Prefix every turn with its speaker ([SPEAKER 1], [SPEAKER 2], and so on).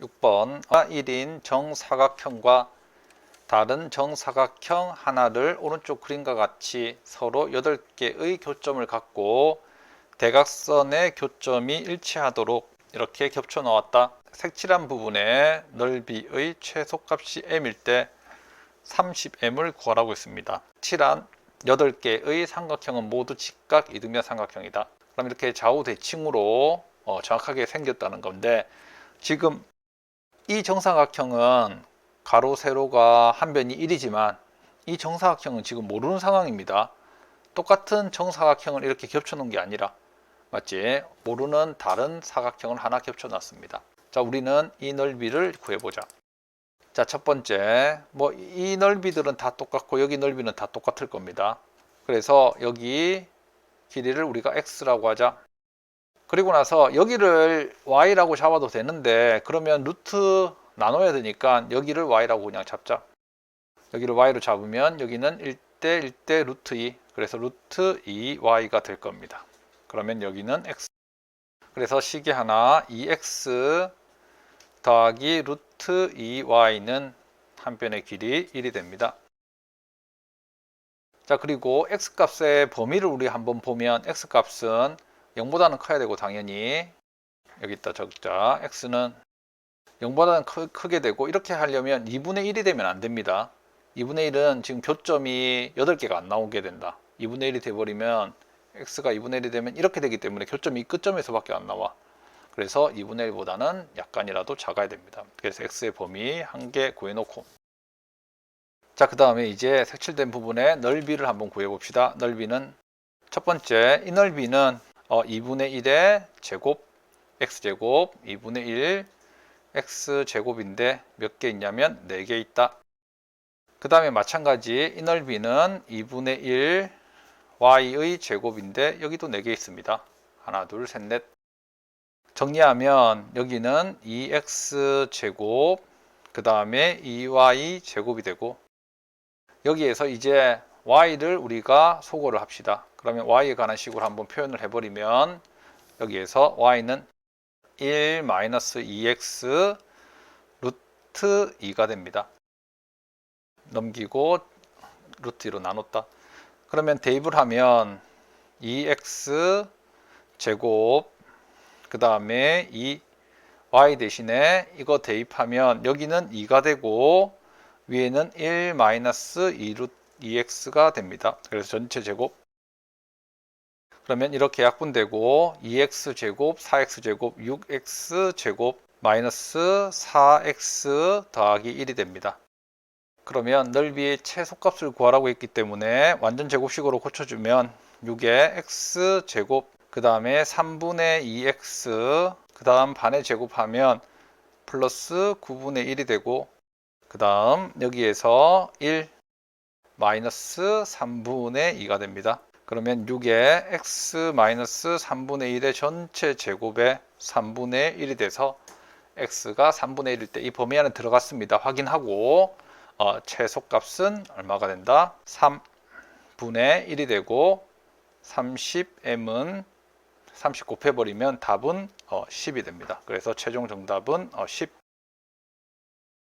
[SPEAKER 1] 6번 1인 정사각형과 다른 정사각형 하나를 오른쪽 그림과 같이 서로 8개의 교점을 갖고 대각선의 교점이 일치하도록 이렇게 겹쳐 놓았다. 색칠한 부분의 넓이의 최소값이 m일 때 30m을 구하라고 했습니다. 칠한 8개의 삼각형은 모두 직각 이등변 삼각형이다. 그럼 이렇게 좌우 대칭으로 어, 정확하게 생겼다는 건데 지금 이 정사각형은 가로 세로가 한 변이 1이지만 이 정사각형은 지금 모르는 상황입니다. 똑같은 정사각형을 이렇게 겹쳐 놓은 게 아니라 맞지? 모르는 다른 사각형을 하나 겹쳐 놨습니다. 자, 우리는 이 넓이를 구해 보자. 자, 첫 번째. 뭐 이 넓이들은 다 똑같고 여기 넓이는 다 똑같을 겁니다. 그래서 여기 길이를 우리가 x라고 하자. 그리고 나서 여기를 y라고 잡아도 되는데 그러면 루트 나눠야 되니까 여기를 y라고 그냥 잡자. 여기를 y로 잡으면 여기는 1대 1대 루트 2 그래서 루트 2y가 될 겁니다. 그러면 여기는 x 그래서 식이 하나 2x 더하기 루트 2y는 한 변의 길이 1이 됩니다. 자 그리고 x 값의 범위를 우리 한번 보면 x 값은 0보다는 커야 되고 당연히 여기 있다 적자 x는 0보다는 크, 크게 되고 이렇게 하려면 2분의 1이 되면 안 됩니다. 2분의 1은 지금 교점이 8개가 안 나오게 된다. 2분의 1이 돼버리면 x가 2분의 1이 되면 이렇게 되기 때문에 교점이 이 끝점에서 밖에 안 나와. 그래서 2분의 1보다는 약간이라도 작아야 됩니다. 그래서 x의 범위 한 개 구해놓고 자 그 다음에 이제 색칠된 부분의 넓이를 한번 구해 봅시다. 넓이는 첫 번째 이 넓이는 어, 2분의 1의 제곱 x제곱 2분의 1 x제곱인데 몇 개 있냐면 4개 있다. 그 다음에 마찬가지 이 넓이는 2분의 1 y의 제곱인데 여기도 4개 있습니다. 하나 둘 셋 넷 정리하면 여기는 2x 제곱 그 다음에 2y 제곱이 되고 여기에서 이제 y를 우리가 소거를 합시다. 그러면 y에 관한 식으로 한번 표현을 해버리면 여기에서 y는 1-2x 루트 2가 됩니다. 넘기고 루트 2로 나눴다. 그러면 대입을 하면 2x 제곱 그 다음에 이 y 대신에 이거 대입하면 여기는 2가 되고 위에는 1 마이너스 2 루트 2x가 됩니다. 그래서 전체 제곱 그러면 이렇게 약분되고 2x 제곱 4x 제곱 6x 제곱 마이너스 4x 더하기 1이 됩니다. 그러면 넓이의 최소값을 구하라고 했기 때문에 완전 제곱식으로 고쳐주면 6의 x 제곱 그 다음에 3분의 2x 그 다음 반의 제곱하면 플러스 9분의 1이 되고 그 다음 여기에서 1 마이너스 3분의 2가 됩니다. 그러면 6의 x 마이너스 3분의 1의 전체 제곱의 3분의 1이 돼서 x가 3분의 1일 때 이 범위 안에 들어갔습니다. 확인하고 어, 최소값은 얼마가 된다? 3분의 1이 되고 30m은 30 곱해버리면 답은 어, 10이 됩니다. 그래서 최종 정답은 어, 10